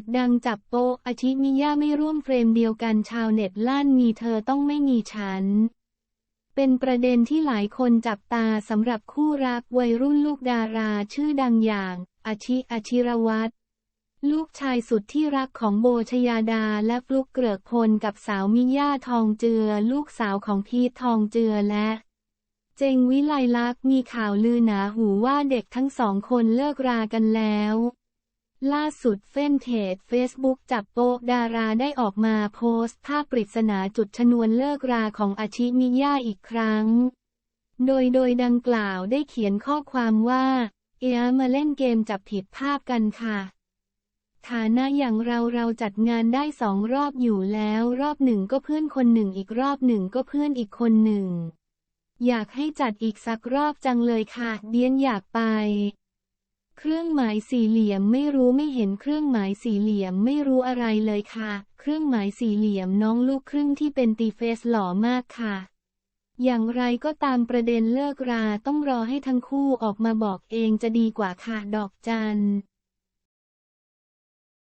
จดังจับโปอาชิมิยะไม่ร่วมเฟรมเดียวกันชาวเน็ตลั่นมีเธอต้องไม่มีฉัน เป็นประเด็นที่หลายคนจับตาสำหรับคู่รักวัยรุ่นลูกดาราชื่อดังอย่างอาชิอาชิรวัตรลูกชายสุดที่รักของโบชยาดาและฟลุกเกริกพลกับสาวมิย่าทองเจือ ลูกสาวของพีททองเจือและ เจงวิไลลักษ์มีข่าวลือหนาหูว่าเด็กทั้งสองคนเลิกรากันแล้ว ล่าสุดเฟนเพจ Facebook จับโป๊กดาราได้ออกมาโพสต์ภาพปริศนาจุดชนวนเลิกราของอาชิมิย่าอีกครั้ง โดยโดยดังกล่าวได้เขียนข้อความว่า เอียมาเล่นเกมจับผิดภาพกันค่ะ ฐานะอย่างเราเราจัดงานได้สองรอบอยู่แล้ว รอบหนึ่งก็เพื่อนคนหนึ่งอีกรอบหนึ่งก็เพื่อนอีกคนหนึ่ง อยากให้จัดอีกสักรอบจังเลยค่ะ เดียนอยากไป เครื่องหมายสี่เหลี่ยมไม่รู้ไม่เห็นเครื่องหมายสี่เหลี่ยมไม่รู้อะไรเลยค่ะ เครื่องหมายสี่เหลี่ยมน้องลูกครึ่งที่เป็นตีเฟสหล่อมากค่ะ อย่างไรก็ตามประเด็นเลิกราต้องรอให้ทั้งคู่ออกมาบอกเองจะดีกว่าค่ะดอกจัน